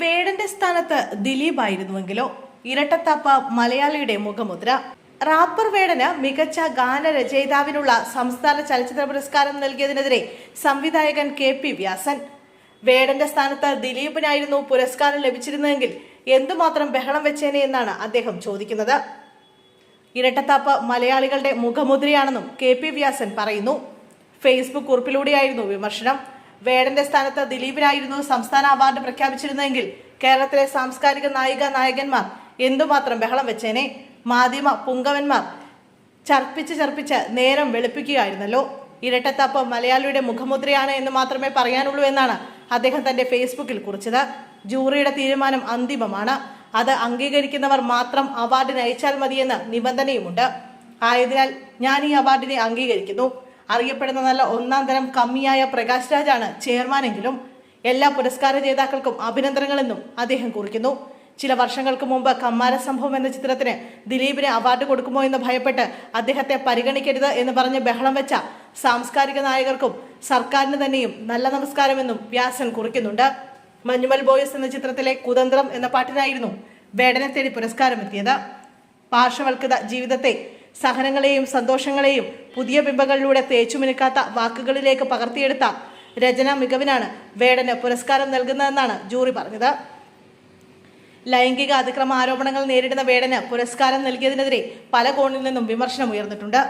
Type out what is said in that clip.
വേടന്റെ സ്ഥാനത്ത് ദിലീപ് ആയിരുന്നുവെങ്കിലോ ഇരട്ടത്താപ്പ മലയാളിയുടെ മുഖമുദ്ര. റാപ്പർ വേടന് മികച്ച ഗാനരചയിതാവിനുള്ള സംസ്ഥാന ചലച്ചിത്ര പുരസ്കാരം നൽകിയതിനെതിരെ സംവിധായകൻ കെ പി വ്യാസൻ. വേടന്റെ സ്ഥാനത്ത് ദിലീപിനായിരുന്നു പുരസ്കാരം ലഭിച്ചിരുന്നതെങ്കിൽ എന്തുമാത്രം ബഹളം വെച്ചേനെ എന്നാണ് അദ്ദേഹം ചോദിക്കുന്നത്. ഇരട്ടത്താപ്പ് മലയാളികളുടെ മുഖമുദ്രയാണെന്നും കെ പി വ്യാസൻ പറയുന്നു. ഫേസ്ബുക്ക് കുറിപ്പിലൂടെയായിരുന്നു വിമർശനം. വേടന്റെ സ്ഥാനത്ത് ദിലീപിനായിരുന്നു സംസ്ഥാന അവാർഡ് പ്രഖ്യാപിച്ചിരുന്നെങ്കിൽ കേരളത്തിലെ സാംസ്കാരിക നായിക നായകന്മാർ എന്തുമാത്രം ബഹളം വെച്ചേനെ? മാധ്യമ പുങ്കവന്മാർ ചർപ്പിച്ച് ചർപ്പിച്ച് നേരം വെളുപ്പിക്കുകയായിരുന്നല്ലോ. ഇരട്ടത്താപ്പ് മലയാളിയുടെ മുഖമുദ്രയാണ് എന്ന് മാത്രമേ പറയാനുള്ളൂ എന്നാണ് അദ്ദേഹം തന്റെ ഫേസ്ബുക്കിൽ കുറിച്ചത്. ജൂറിയുടെ തീരുമാനം അന്തിമമാണ്. അത് അംഗീകരിക്കുന്നവർ മാത്രം അവാർഡിന് അയച്ചാൽ മതിയെന്ന് നിബന്ധനയുമുണ്ട്. ആയതിനാൽ ഞാൻ ഈ അവാർഡിനെ അംഗീകരിക്കുന്നു. അറിയപ്പെടുന്ന നല്ല ഒന്നാം തരം കമ്മിയായ പ്രകാശ് രാജാണ് ചെയർമാനെങ്കിലും എല്ലാ പുരസ്കാര ജേതാക്കൾക്കും അഭിനന്ദനങ്ങളെന്നും അദ്ദേഹം കുറിക്കുന്നു. ചില വർഷങ്ങൾക്ക് മുമ്പ് കമ്മാര സംഭവം എന്ന ചിത്രത്തിന് ദിലീപിന് അവാർഡ് കൊടുക്കുമോ എന്ന് ഭയപ്പെട്ട് അദ്ദേഹത്തെ പരിഗണിക്കരുത് എന്ന് പറഞ്ഞ് ബഹളം വെച്ച സാംസ്കാരിക നായകർക്കും സർക്കാരിന് തന്നെയും നല്ല നമസ്കാരമെന്നും വ്യാസൻ കുറിക്കുന്നുണ്ട്. മഞ്ഞുമൽ ബോയ്സ് എന്ന ചിത്രത്തിലെ കുതന്ത്രം എന്ന പാട്ടിനായിരുന്നു വേടനെ തേടി പുരസ്കാരം എത്തിയത് പാർശ്വവൽകൃത ജീവിതത്തെ സഹനങ്ങളെയും സന്തോഷങ്ങളെയും പുതിയ ബിംബങ്ങളിലൂടെ തേച്ചുമിനുക്കാത്ത വാക്കുകളിലേക്ക് പകർത്തിയെടുത്ത രചനാ മികവിനാണ് വേടന് പുരസ്കാരം നൽകുന്നതെന്നാണ് ജൂറി പറഞ്ഞത്. ലൈംഗിക അതിക്രമ ആരോപണങ്ങൾ നേരിടുന്ന വേടന് പുരസ്കാരം നൽകിയതിനെതിരെ പല കോണിൽ നിന്നും വിമർശനം ഉയർന്നിട്ടുണ്ട്.